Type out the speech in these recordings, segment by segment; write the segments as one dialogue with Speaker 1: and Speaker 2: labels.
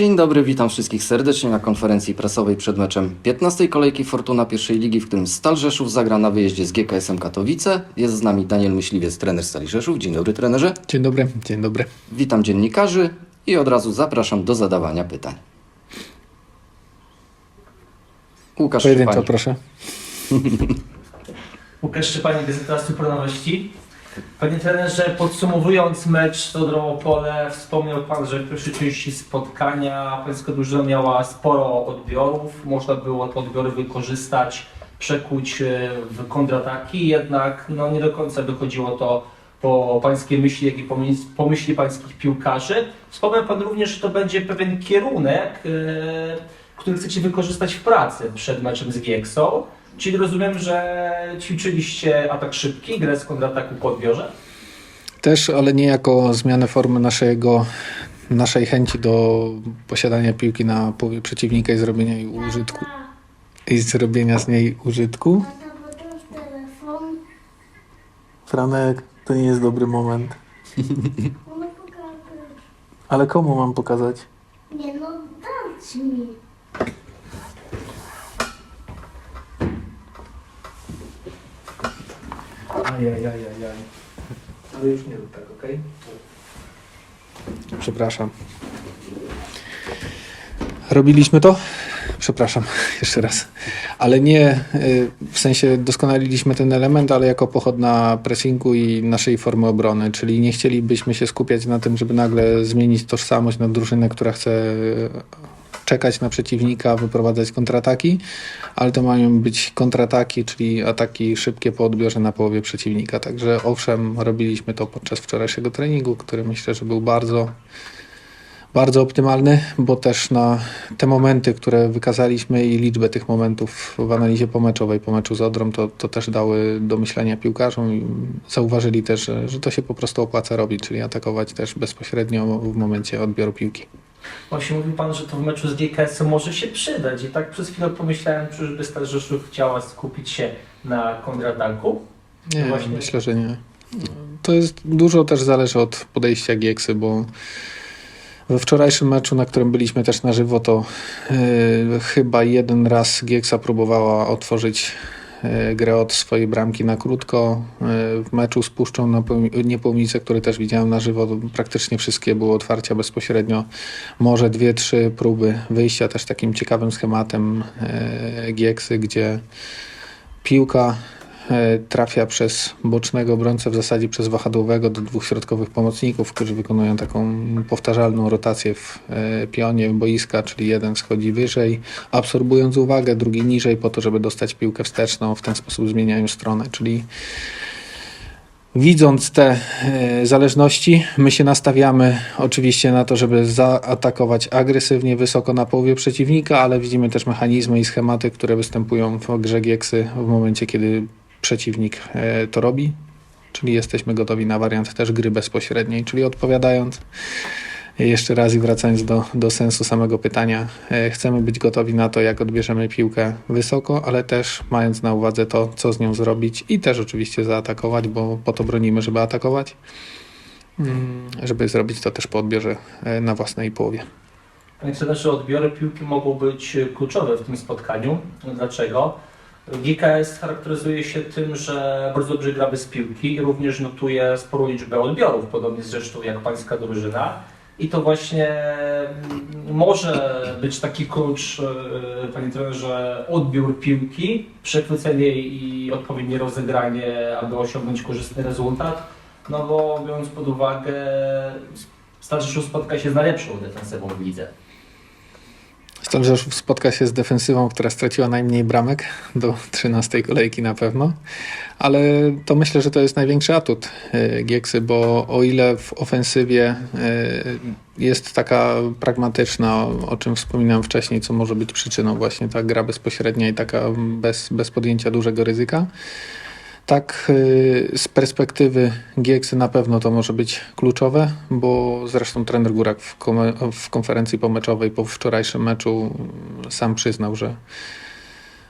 Speaker 1: Dzień dobry, witam wszystkich serdecznie na konferencji prasowej przed meczem 15 kolejki Fortuna pierwszej ligi, w którym Stal Rzeszów zagra na wyjeździe z GKS-em Katowice. Jest z nami Daniel Myśliwiec, trener Stali Rzeszów. Dzień dobry trenerze.
Speaker 2: Dzień dobry, dzień dobry.
Speaker 1: Witam dziennikarzy i od razu zapraszam do zadawania pytań. Łukasz
Speaker 2: Pojedynczo proszę.
Speaker 3: Łukasz Szczepanik, Gazeta Supranowości. Panie trenerze, podsumowując mecz z Odrą Opole, wspomniał Pan, że w pierwszej części spotkania pańska drużyna miała sporo odbiorów. Można było te odbiory wykorzystać, przekuć e, w kontrataki, jednak no, nie do końca wychodziło to po pańskiej myśli, jak i po myśli pańskich piłkarzy. Wspomniał Pan również, że to będzie pewien kierunek, e, który chcecie wykorzystać w pracy przed meczem z Gieksą. Czyli rozumiem, że ćwiczyliście atak szybki, grę z kontrataku po odbiorze?
Speaker 2: Też, ale nie jako zmianę formy naszego, naszej chęci do posiadania piłki na połowie przeciwnika i zrobienia jej użytku. I zrobienia z niej użytku. Franek, to nie jest dobry moment. Ale komu mam pokazać?
Speaker 4: Nie no, dać mi.
Speaker 3: Ale już nie rób tak, okej?
Speaker 2: Przepraszam. Robiliśmy to? Przepraszam, jeszcze raz. Ale nie y, w sensie doskonaliliśmy ten element, ale jako pochodna pressingu i naszej formy obrony. Czyli nie chcielibyśmy się skupiać na tym, żeby nagle zmienić tożsamość na drużynę, która chce czekać na przeciwnika, wyprowadzać kontrataki, ale to mają być kontrataki, czyli ataki szybkie po odbiorze na połowie przeciwnika. Także owszem, robiliśmy to podczas wczorajszego treningu, który myślę, że był bardzo bardzo optymalny, bo też na te momenty, które wykazaliśmy i liczbę tych momentów w analizie pomeczowej, po meczu z Odrą, to, to też dały do myślenia piłkarzom i zauważyli też, że, że to się po prostu opłaca robić, czyli atakować też bezpośrednio w momencie odbioru piłki.
Speaker 3: Właśnie mówił Pan, że to w meczu z GKS może się przydać i tak przez chwilę pomyślałem, czyżby Stal Rzeszów chciała skupić się na kontrataku?
Speaker 2: Nie,
Speaker 3: właśnie.
Speaker 2: myślę, że nie. To jest dużo też zależy od podejścia Gieksy, bo we wczorajszym meczu, na którym byliśmy też na żywo, to yy, chyba jeden raz Gieksa próbowała otworzyć grę od swojej bramki na krótko. Yy, w meczu z Puszczą Niepołmice, który też widziałem na żywo, praktycznie wszystkie były otwarcia bezpośrednio. Może dwie, trzy próby wyjścia też takim ciekawym schematem yy, Gieksy, gdzie piłka e, trafia przez bocznego obrońcę, w zasadzie przez wahadłowego do dwóch środkowych pomocników, którzy wykonują taką powtarzalną rotację w e, pionie boiska, czyli jeden schodzi wyżej, absorbując uwagę, drugi niżej po to, żeby dostać piłkę wsteczną, w ten sposób zmieniają stronę, czyli Widząc te e, zależności, my się nastawiamy oczywiście na to, żeby zaatakować agresywnie, wysoko na połowie przeciwnika, ale widzimy też mechanizmy i schematy, które występują w grze Gieksy w momencie, kiedy przeciwnik e, to robi. Czyli jesteśmy gotowi na wariant też gry bezpośredniej, czyli odpowiadając jeszcze raz i wracając do, do sensu samego pytania, e, chcemy być gotowi na to, jak odbierzemy piłkę wysoko, ale też mając na uwadze to, co z nią zrobić i też oczywiście zaatakować, bo po to bronimy, żeby atakować, Mm, żeby zrobić to też po odbiorze e, na własnej połowie.
Speaker 3: Panie trenerze, odbiory piłki mogą być kluczowe w tym spotkaniu. Dlaczego? GKS charakteryzuje się tym, że bardzo dobrze gra bez piłki i również notuje sporą liczbę odbiorów, podobnie zresztą jak pańska drużyna. I to właśnie mm, może być taki klucz, e, panie trenerze, odbiór piłki, przechwycenie i odpowiednie rozegranie, aby osiągnąć korzystny rezultat. No bo biorąc pod uwagę, Stal Rzeszów spotka się z najlepszą defensywą w lidze.
Speaker 2: Stal Rzeszów spotka się z defensywą, która straciła najmniej bramek do 13 kolejki na pewno, ale to myślę, że to jest największy atut e, Gieksy, bo o ile w ofensywie e, jest taka pragmatyczna, o czym wspominałem wcześniej, co może być przyczyną właśnie ta gra bezpośrednia i taka bez, bez podjęcia dużego ryzyka, tak, y, z perspektywy Gieksy na pewno to może być kluczowe, bo zresztą trener Górak w, konferencji pomeczowej po wczorajszym meczu mm, sam przyznał, że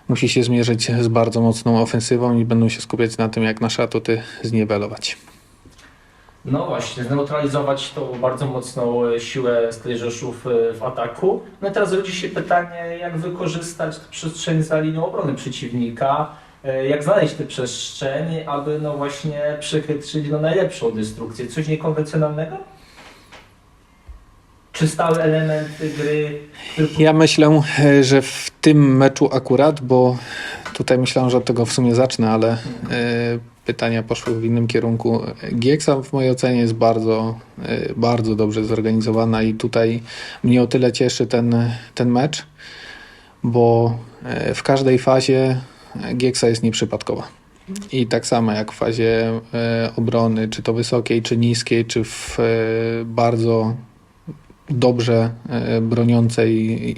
Speaker 2: musi się zmierzyć z bardzo mocną ofensywą i będą się skupiać na tym, jak nasze atuty zniwelować.
Speaker 3: No właśnie, zneutralizować tą bardzo mocną e, siłę Stali Rzeszów e, w ataku. No i teraz rodzi się pytanie, jak wykorzystać przestrzeń za linią obrony przeciwnika, jak znaleźć tę przestrzeń, aby no właśnie przechytrzyć no najlepszą destrukcję. Coś niekonwencjonalnego? Czy stały element gry, który
Speaker 2: Ja myślę, e, że w tym meczu akurat, bo tutaj myślałem, że od tego w sumie zacznę, ale e, pytania poszły w innym kierunku. Gieksa w mojej ocenie jest bardzo, e, bardzo dobrze zorganizowana i tutaj mnie o tyle cieszy ten, ten mecz, bo e, w każdej fazie Gieksa jest nieprzypadkowa. I tak samo jak w fazie e, obrony, czy to wysokiej, czy niskiej, czy w e, bardzo dobrze e, broniącej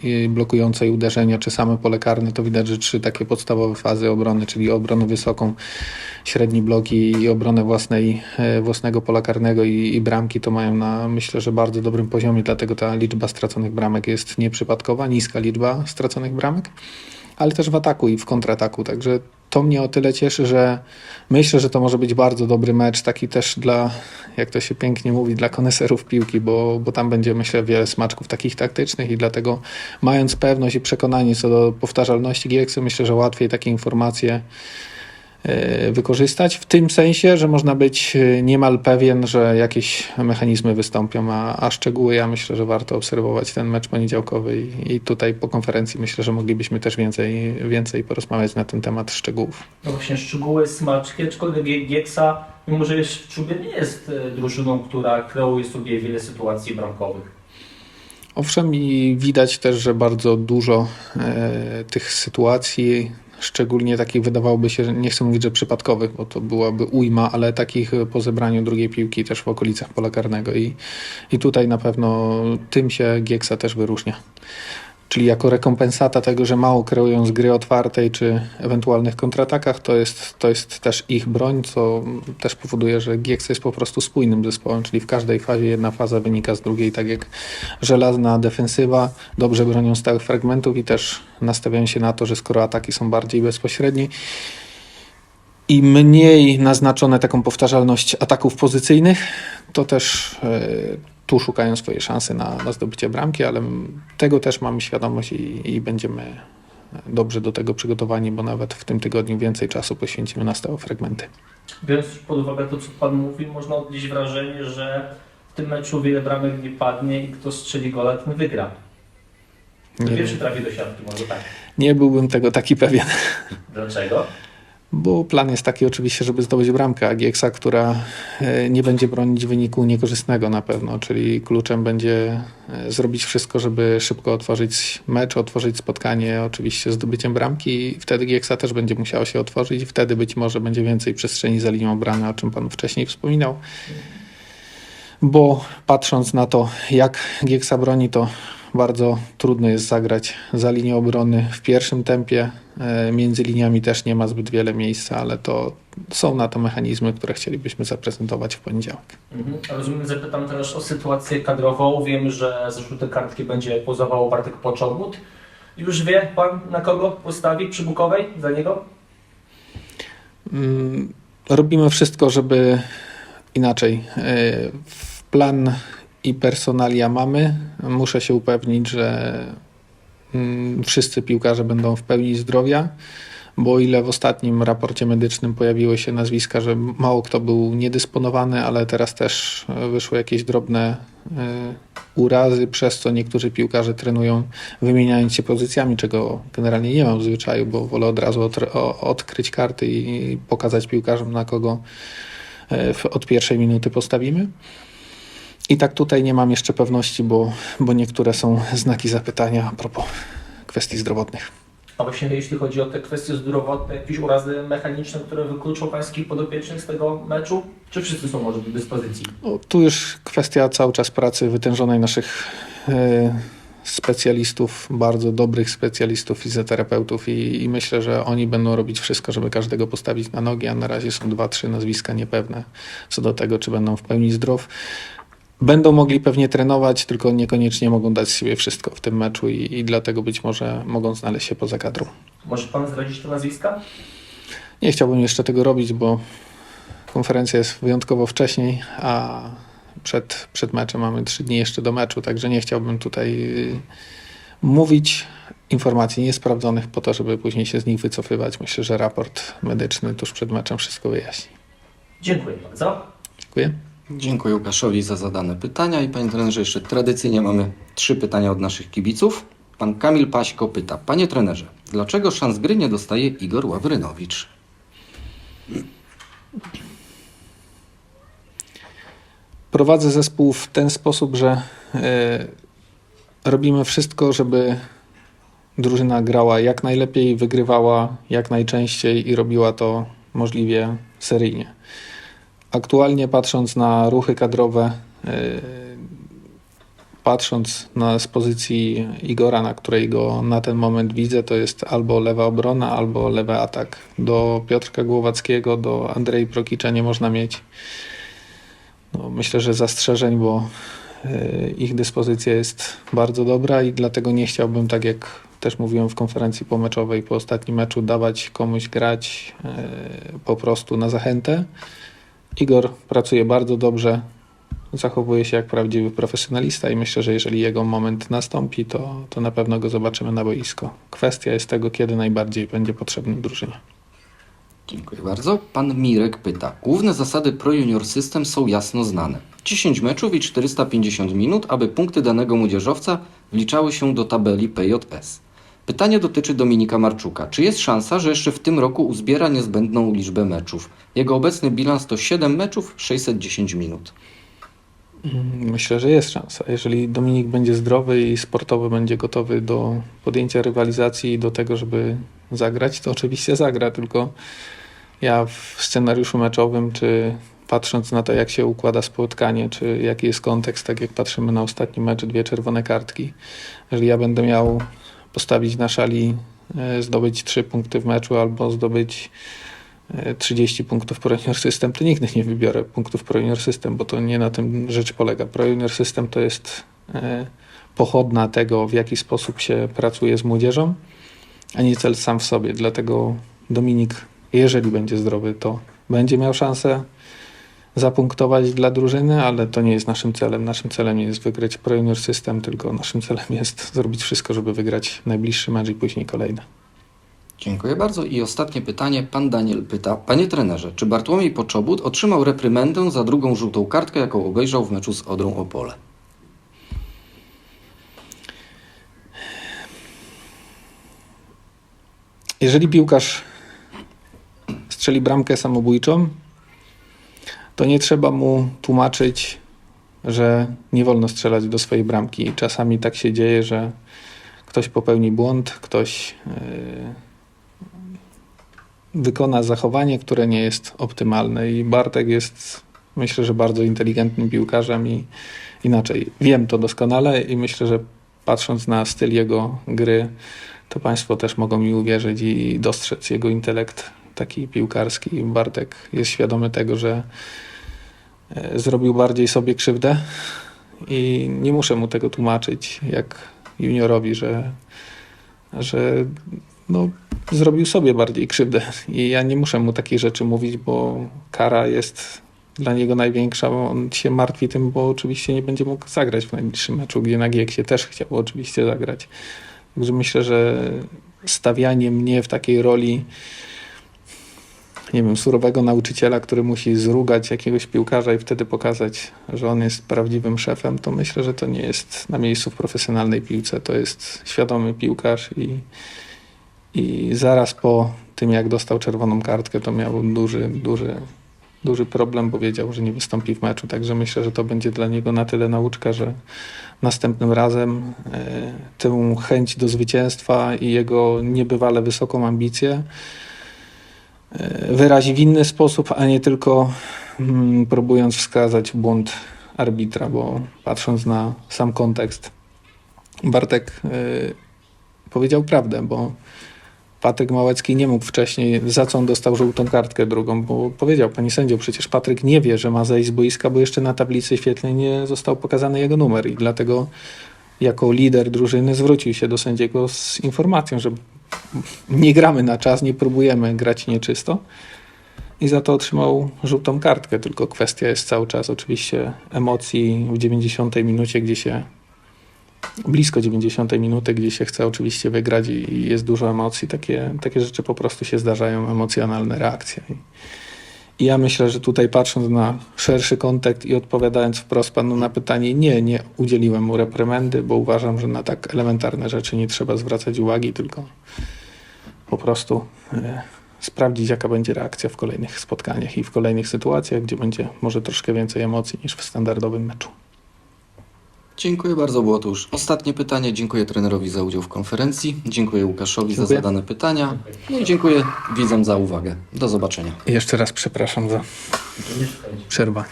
Speaker 2: i blokującej uderzenia, czy same pole karne, to widać, że trzy takie podstawowe fazy obrony, czyli obronę wysoką, średni bloki i obronę własnej, własnego pola karnego i, i bramki, to mają na myślę, że bardzo dobrym poziomie, dlatego ta liczba straconych bramek jest nieprzypadkowa, niska liczba straconych bramek, ale też w ataku i w kontrataku, także to mnie o tyle cieszy, że myślę, że to może być bardzo dobry mecz, taki też dla, jak to się pięknie mówi, dla koneserów piłki, bo, bo tam będzie, myślę, wiele smaczków takich taktycznych i dlatego mając pewność i przekonanie co do powtarzalności GX, myślę, że łatwiej takie informacje wykorzystać, w tym sensie, że można być e, niemal pewien, że jakieś mechanizmy wystąpią, a, a szczegóły ja myślę, że warto obserwować ten mecz poniedziałkowy i, i tutaj po konferencji myślę, że moglibyśmy też więcej, więcej porozmawiać na ten temat szczegółów.
Speaker 3: No właśnie szczegóły, smaczki, aczkolwiek Gie- Gieksa, mimo że jest w czubie, nie jest e, drużyną, która kreuje sobie wiele sytuacji bramkowych.
Speaker 2: Owszem, i widać też, że bardzo dużo e, tych sytuacji, szczególnie takich wydawałoby się, nie chcę mówić, że przypadkowych, bo to byłaby ujma, ale takich e, po zebraniu drugiej piłki też w okolicach pola karnego i, i tutaj na pewno tym się Gieksa też wyróżnia. Czyli jako rekompensata tego, że mało kreują z gry otwartej czy ewentualnych kontratakach, to jest, to jest też ich broń, co też powoduje, że Gieksa jest po prostu spójnym zespołem, czyli w każdej fazie jedna faza wynika z drugiej, tak jak żelazna defensywa, dobrze bronią stałych fragmentów i też nastawiają się na to, że skoro ataki są bardziej bezpośrednie i mniej naznaczone taką powtarzalność ataków pozycyjnych, to też e, tu szukają swoje szanse na, na zdobycie bramki, ale tego też mamy świadomość i, i będziemy dobrze do tego przygotowani, bo nawet w tym tygodniu więcej czasu poświęcimy na stałe fragmenty.
Speaker 3: Biorąc pod uwagę to, co Pan mówi, można odnieść wrażenie, że w tym meczu wiele bramek nie padnie i kto strzeli gola, ten wygra.
Speaker 2: Nie,
Speaker 3: pierwszy trafi do siatki, może tak.
Speaker 2: nie byłbym tego taki pewien.
Speaker 3: Dlaczego?
Speaker 2: Bo plan jest taki oczywiście, żeby zdobyć bramkę, a Gieksa, która e, nie będzie bronić wyniku niekorzystnego na pewno, czyli kluczem będzie e, zrobić wszystko, żeby szybko otworzyć mecz, otworzyć spotkanie oczywiście zdobyciem bramki i wtedy Gieksa też będzie musiała się otworzyć i wtedy być może będzie więcej przestrzeni za linią obrony, o czym Pan wcześniej wspominał. Bo patrząc na to, jak Gieksa broni, to bardzo trudno jest zagrać za linią obrony w pierwszym tempie. E, Między liniami też nie ma zbyt wiele miejsca, ale to są na to mechanizmy, które chcielibyśmy zaprezentować w poniedziałek.
Speaker 3: Mhm. Rozumiem, zapytam teraz o sytuację kadrową. Wiem, że za żółte kartki będzie pozował Bartek Poczobut. Już wie Pan, na kogo postawi przy Bukowej za niego?
Speaker 2: Mm, Robimy wszystko, żeby inaczej. e, w Plan i personalia mamy. Muszę się upewnić, że mm, wszyscy piłkarze będą w pełni zdrowia, bo o ile w ostatnim raporcie medycznym pojawiły się nazwiska, że mało kto był niedysponowany, ale teraz też e, wyszły jakieś drobne e, urazy, przez co niektórzy piłkarze trenują wymieniając się pozycjami, czego generalnie nie mam w zwyczaju, bo wolę od razu odkryć karty i pokazać piłkarzom, na kogo e, od pierwszej minuty postawimy. I tak tutaj nie mam jeszcze pewności, bo, bo niektóre są znaki zapytania a propos kwestii zdrowotnych.
Speaker 3: A właśnie jeśli chodzi o te kwestie zdrowotne, jakieś urazy mechaniczne, które wykluczą Pańskich podopiecznych z tego meczu? Czy wszyscy są może do dyspozycji?
Speaker 2: No, tu już kwestia cały czas pracy wytężonej naszych e, specjalistów, bardzo dobrych specjalistów, fizjoterapeutów i, i myślę, że oni będą robić wszystko, żeby każdego postawić na nogi, a na razie są dwa, trzy nazwiska niepewne co do tego, czy będą w pełni zdrow. Będą mogli pewnie trenować, tylko niekoniecznie mogą dać z siebie wszystko w tym meczu i, i dlatego być może mogą znaleźć się poza kadrą.
Speaker 3: Może Pan zdradzić te nazwiska?
Speaker 2: Nie chciałbym jeszcze tego robić, bo konferencja jest wyjątkowo wcześniej, a przed, przed meczem mamy trzy dni jeszcze do meczu, także nie chciałbym tutaj y, mówić informacji niesprawdzonych po to, żeby później się z nich wycofywać. Myślę, że raport medyczny tuż przed meczem wszystko wyjaśni.
Speaker 3: Dziękuję bardzo.
Speaker 2: Dziękuję.
Speaker 1: Dziękuję Łukaszowi za zadane pytania i panie trenerze, jeszcze tradycyjnie mamy trzy pytania od naszych kibiców. Pan Kamil Paśko pyta, panie trenerze, dlaczego szans gry nie dostaje Igor Ławrynowicz?
Speaker 2: Prowadzę zespół w ten sposób, że e, robimy wszystko, żeby drużyna grała jak najlepiej, wygrywała jak najczęściej i robiła to możliwie seryjnie. Aktualnie patrząc na ruchy kadrowe, e, patrząc na z pozycji Igora, na której go na ten moment widzę, to jest albo lewa obrona, albo lewy atak. Do Piotrka Głowackiego, do Andrei Prokicza nie można mieć no, myślę, że zastrzeżeń, bo y, ich dyspozycja jest bardzo dobra i dlatego nie chciałbym, tak jak też mówiłem w konferencji pomeczowej po ostatnim meczu, dawać komuś grać y, po prostu na zachętę. Igor pracuje bardzo dobrze, zachowuje się jak prawdziwy profesjonalista i myślę, że jeżeli jego moment nastąpi, to, to na pewno go zobaczymy na boisko. Kwestia jest tego, kiedy najbardziej będzie potrzebny drużynie.
Speaker 1: Dziękuję bardzo. Pan Mirek pyta, główne zasady Pro Junior System są jasno znane. 10 meczów i 450 minut, aby punkty danego młodzieżowca wliczały się do tabeli PJS. Pytanie dotyczy Dominika Marczuka. Czy jest szansa, że jeszcze w tym roku uzbiera niezbędną liczbę meczów? Jego obecny bilans to 7 meczów, 610 minut.
Speaker 2: Myślę, że jest szansa. Jeżeli Dominik będzie zdrowy i sportowo będzie gotowy do podjęcia rywalizacji i do tego, żeby zagrać, to oczywiście zagra, tylko ja w scenariuszu meczowym, czy patrząc na to, jak się układa spotkanie, czy jaki jest kontekst, tak jak patrzymy na ostatni mecz, dwie czerwone kartki, jeżeli ja będę miał postawić na szali, e, zdobyć trzy punkty w meczu albo zdobyć e, 30 punktów Pro Junior System, to nigdy nie wybiorę punktów Pro Junior System, bo to nie na tym rzecz polega. Pro Junior System to jest e, pochodna tego, w jaki sposób się pracuje z młodzieżą, a nie cel sam w sobie. Dlatego Dominik, jeżeli będzie zdrowy, to będzie miał szansę zapunktować dla drużyny, ale to nie jest naszym celem. Naszym celem nie jest wygrać Pro Junior System, tylko naszym celem jest zrobić wszystko, żeby wygrać najbliższy mecz i później kolejne.
Speaker 1: Dziękuję bardzo. I ostatnie pytanie. Pan Daniel pyta, panie trenerze, czy Bartłomiej Poczobut otrzymał reprymendę za drugą żółtą kartkę, jaką obejrzał w meczu z Odrą Opole?
Speaker 2: Jeżeli piłkarz strzeli bramkę samobójczą, to nie trzeba mu tłumaczyć, że nie wolno strzelać do swojej bramki. Czasami tak się dzieje, że ktoś popełni błąd, ktoś yy, wykona zachowanie, które nie jest optymalne. I Bartek jest, myślę, że bardzo inteligentnym piłkarzem i inaczej. Wiem to doskonale i myślę, że patrząc na styl jego gry, to Państwo też mogą mi uwierzyć i dostrzec jego intelekt taki piłkarski. Bartek jest świadomy tego, że zrobił bardziej sobie krzywdę i nie muszę mu tego tłumaczyć, jak juniorowi, że, że no, zrobił sobie bardziej krzywdę. I ja nie muszę mu takich rzeczy mówić, bo kara jest dla niego największa. bo On się martwi tym, bo oczywiście nie będzie mógł zagrać w najbliższym meczu, gdzie na Gieksie też chciał oczywiście zagrać. Także myślę, że stawianie mnie w takiej roli, nie wiem, surowego nauczyciela, który musi zrugać jakiegoś piłkarza i wtedy pokazać, że on jest prawdziwym szefem, to myślę, że to nie jest na miejscu w profesjonalnej piłce. To jest świadomy piłkarz i, i zaraz po tym, jak dostał czerwoną kartkę, to miał duży, duży, duży problem, bo wiedział, że nie wystąpi w meczu. Także myślę, że to będzie dla niego na tyle nauczka, że następnym razem e, tę chęć do zwycięstwa i jego niebywale wysoką ambicję wyrazi w inny sposób, a nie tylko mm, próbując wskazać błąd arbitra, bo patrząc na sam kontekst, Bartek e, powiedział prawdę, bo Patryk Małecki nie mógł wcześniej, za co on dostał żółtą kartkę drugą, bo powiedział, pani sędzio, przecież Patryk nie wie, że ma zejść z boiska, bo jeszcze na tablicy świetlnej nie został pokazany jego numer i dlatego jako lider drużyny zwrócił się do sędziego z informacją, że nie gramy na czas, nie próbujemy grać nieczysto. i za to otrzymał żółtą kartkę. Tylko kwestia jest cały czas oczywiście emocji w 90 minucie, gdzie się blisko 90 minuty, gdzie się chce oczywiście wygrać i jest dużo emocji. Takie, takie rzeczy po prostu się zdarzają, emocjonalne reakcje. Ja myślę, że tutaj patrząc na szerszy kontekst i odpowiadając wprost panu na pytanie, nie, nie udzieliłem mu reprymendy, bo uważam, że na tak elementarne rzeczy nie trzeba zwracać uwagi, tylko po prostu e, sprawdzić, jaka będzie reakcja w kolejnych spotkaniach i w kolejnych sytuacjach, gdzie będzie może troszkę więcej emocji niż w standardowym meczu.
Speaker 1: Dziękuję bardzo, było to już ostatnie pytanie. Dziękuję trenerowi za udział w konferencji. Dziękuję Łukaszowi za
Speaker 2: Dziękuję.
Speaker 1: zadane pytania. No i dziękuję widzom za uwagę. Do zobaczenia.
Speaker 2: Jeszcze raz przepraszam za przerwę.